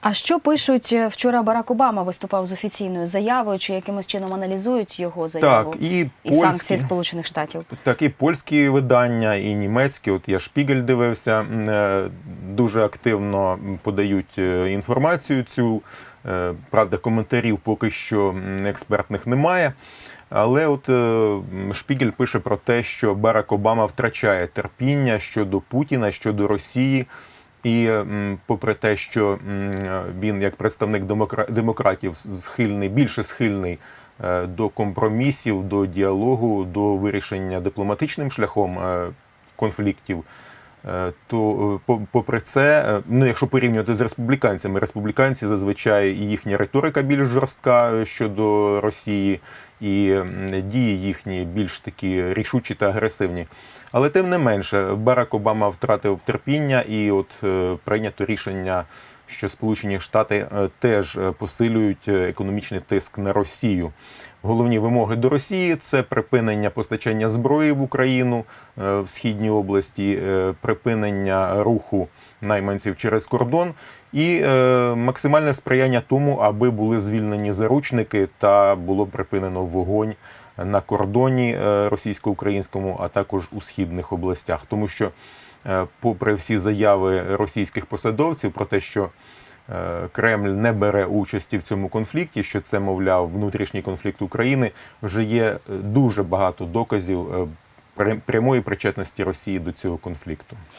А що пишуть е, вчора Барак Обама виступав з офіційною заявою, чи якимось чином аналізують його заяву Так, і і польські, санкції Сполучених Штатів? так, і польські видання, і німецькі. От я Шпігель дивився, е, дуже активно подають е, інформацію цю. Правда, коментарів поки що експертних немає. Але от Шпігель пише про те, що Барак Обама втрачає терпіння щодо Путіна, щодо Росії. І попри те, що він як представник демокра- демократів схильний, більше схильний е, до компромісів, до діалогу, до вирішення дипломатичним шляхом е, конфліктів, то е, попри це, е, ну якщо порівнювати з республіканцями, республіканці зазвичай і їхня риторика більш жорстка е, щодо Росії, і дії їхні більш такі рішучі та агресивні. Але тим не менше, Барак Обама втратив терпіння і от е, прийнято рішення, що Сполучені Штати е, теж е, посилюють е, економічний тиск на Росію. Головні вимоги до Росії це припинення постачання зброї в Україну в східній області, припинення руху найманців через кордон і максимальне сприяння тому, аби були звільнені заручники та було припинено вогонь на кордоні російсько-українському, а також у східних областях, тому що, попри всі заяви російських посадовців про те, що е, Кремль не бере участі в цьому конфлікті, що це, мовляв, внутрішній конфлікт України, вже є е, дуже багато доказів е, прямої причетності Росії до цього конфлікту.